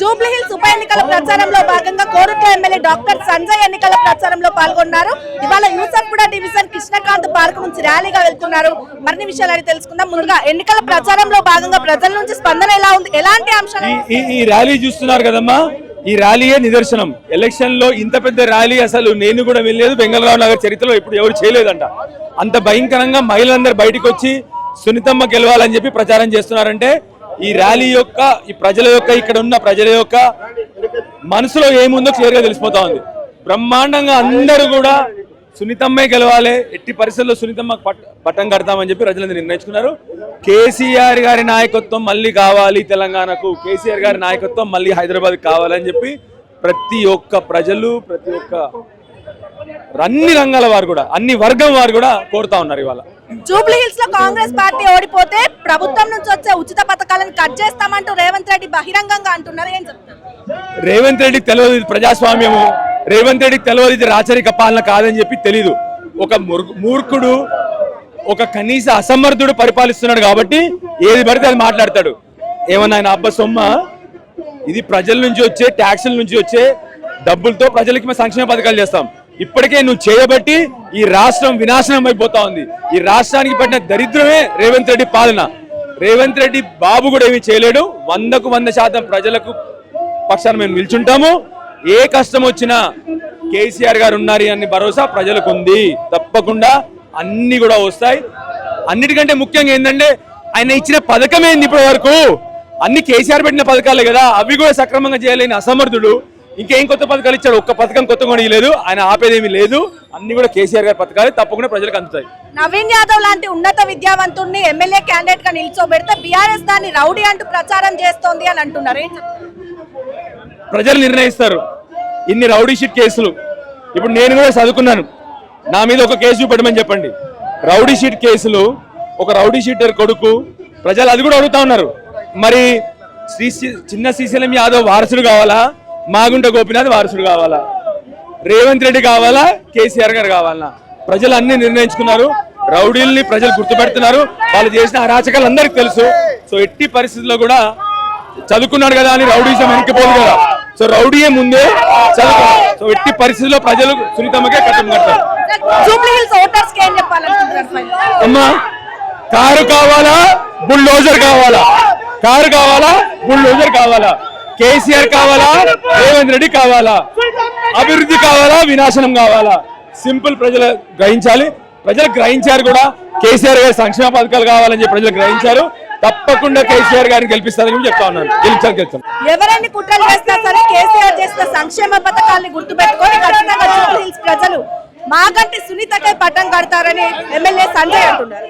జూబ్లీహిల్స్ ఉప ఎన్నికల ప్రచారంలో భాగంగా కోరుట్ల ఎమ్మెల్యే డాక్టర్ సంజయ్ ఎన్నికల ప్రచారంలో పాల్గొన్నారు. ఇవాళ యూసఫ్గూడ డివిజన్ కృష్ణకాంత్ పార్క్ నుంచి ర్యాలీగా వెళ్తున్నారు. మరిన్ని విషయాలని తెలుసుకుందాం. ముందుగా ఎన్నికల ప్రచారంలో భాగంగా ప్రజల నుంచి స్పందన ఎలా ఉంది? ఎలాంటి అంశాలు ఈ- ఈ ర్యాలీ చూస్తున్నారు కదమ్మా? ఈ ర్యాలీయే నిదర్శనం. ఎలక్షన్లో ఇంత పెద్ద ర్యాలీ అసలు నేను కూడా వెళ్ళలేదు. బెంగళూరు నగర్ చరిత్రలో ఇప్పుడు ఎవరు చేయలేదంట. అంత భయంకరంగా మహిళలందరూ బయటకు వచ్చి సునీతమ్మ గెలవాలని చెప్పి ప్రచారం చేస్తున్నారంటే ఈ ర్యాలీ యొక్క ఈ ప్రజల యొక్క ఇక్కడ ఉన్న ప్రజల యొక్క మనసులో ఏముందో క్లియర్గా తెలిసిపోతా ఉంది. బ్రహ్మాండంగా అందరూ కూడా సునీతమ్మే గెలవాలి ఎట్టి పరిస్థితుల్లో సునీతమ్మ పట్టం కడతామని చెప్పి ప్రజలందరూ నిర్ణయించుకున్నారు. కేసీఆర్ గారి నాయకత్వం మళ్ళీ కావాలి తెలంగాణకు కేసీఆర్ గారి నాయకత్వం మళ్ళీ హైదరాబాద్ కావాలని చెప్పి ప్రతి ఒక్క ప్రజలు ప్రతి ఒక్క అన్ని రంగాల వారు కూడా అన్ని వర్గం వారు కూడా కోరుతా ఉన్నారు ఇవాళ. జూబ్లీ హిల్స్లో కాంగ్రెస్ పార్టీ ఓడిపోతే ప్రభుత్వం నుంచి వచ్చే ఉచిత పథకాలను కట్ చేస్తామంటూ రేవంత్ రెడ్డి బహిరంగంగా అంటున్నారు. ఏం చెప్తారు? రేవంత్ రెడ్డికి తెలియదు ఇది ప్రజాస్వామ్యము. రేవంత్ రెడ్డికి తెలియదు ఇది రాచరిక పాలన కాదని చెప్పి తెలీదు. ఒక ముర్- మూర్ఖుడు ఒక కనీస అసమర్థుడు పరిపాలిస్తున్నాడు కాబట్టి ఏది పడితే అది మాట్లాడతాడు. ఏమన్నా ఆయన అబ్బ సొమ్మ? ఇది ప్రజల నుంచి వచ్చే ట్యాక్సుల నుంచి వచ్చే డబ్బులతో ప్రజలకి మేము సంక్షేమ పథకాలు చేస్తాం. ఇప్పటికే నువ్వు చేయబట్టి ఈ రాష్ట్రం వినాశనం అయిపోతా ఉంది. ఈ రాష్ట్రానికి పట్టిన దరిద్రమే రేవంత్ రెడ్డి పాలన. రేవంత్ రెడ్డి బాబు కూడా ఏమీ చేయలేడు. వందకు వంద శాతం ప్రజలకు పక్షాన మేము నిల్చుంటాము. ఏ కష్టం వచ్చినా కేసీఆర్ గారు ఉన్నారు అని భరోసా ప్రజలకు ఉంది. తప్పకుండా అన్ని కూడా వస్తాయి. అన్నిటికంటే ముఖ్యంగా ఏంటంటే ఆయన ఇచ్చిన పథకం ఏంది ఇప్పటి వరకు. అన్ని కేసీఆర్ పెట్టిన పథకాలే కదా. అవి కూడా సక్రమంగా చేయలేని అసమర్థుడు. ఇంకేం కొత్త పథకాలు ఇచ్చాడు? ఒక్క పథకం కొత్త కూడా ఇవ్వలేదు ఆయన ఆపేదేమీ లేదు. అన్ని కూడా కేసీఆర్ గారి పథకాలు తప్పకుండా ప్రజలకు అందుతాయి. నవీన్ యాదవ్ లాంటి ఉన్నత విద్యావంతుడిని ఎమ్మెల్యే క్యాండిడేట్గా నిల్చోబెడితే బీఆర్ఎస్ దాన్ని రౌడీ అంటూ ప్రచారం చేస్తోంది అని అంటున్నారు. ప్రజలు నిర్ణయిస్తారు. ఇన్ని రౌడీ షీట్ కేసులు. ఇప్పుడు నేను కూడా చదువుకున్నాను. నా మీద ఒక కేసు చూపెట్టమని చెప్పండి. రౌడీ షీట్ కేసులు ఒక రౌడీ షీటర్ కొడుకు ప్రజలు అది కూడా అడుగుతా ఉన్నారు. మరి శ్రీ- చిన్న శ్రీశైలం యాదవ్ వారసుడు కావాలా? మాగుంట గోపినాథ్ వారసుడు కావాలా? రేవంత్ రెడ్డి కావాలా? కేసీఆర్ గారు కావాలా? ప్రజలు అన్ని నిర్ణయించుకున్నారు. రౌడీల్ని ప్రజలు గుర్తుపెడుతున్నారు. వాళ్ళు చేసిన అరాచకాలు అందరికి తెలుసు. సో ఎట్టి పరిస్థితుల్లో కూడా చదువుకున్నాడు కదా అని రౌడీజం వెనక్కిపోదు కదా. సో రౌడీయే ముందే చదువు సో ఎట్టి పరిస్థితుల్లో ప్రజలు సునీతమ్మకే కట్టం? అమ్మా కారు కావాలా? బుల్డోజర్ కావాలా? కారు కావాలా? బుల్డోజర్ కావాలా? కేసీఆర్ కావాలా? రేవంత్ రెడ్డి కావాలా? అభివృద్ధి కావాలా? వినాశనం కావాలా? సింపుల్ ప్రజలు గ్రహించాలి. ప్రజలు గ్రహించారు కూడా. కేసీఆర్ గారి సంక్షేమ పథకాలు కావాలని చెప్పి ప్రజలు గ్రహించారు. తప్పకుండా కేసీఆర్ గారిని గెలిపిస్తారని కూడా చెప్తా ఉన్నాను. గెలిచారు గెలిచాం ఎవరైనా కుట్రలు చేసినా సరే కేసీఆర్ చేసిన సంక్షేమ పథకాలను గుర్తుపెట్టుకొని ఖచ్చితంగా ప్రజలు మాగంటి సునీతకై పట్టం కడతారని ఎమ్మెల్యే సంజయ్ అంటున్నారు.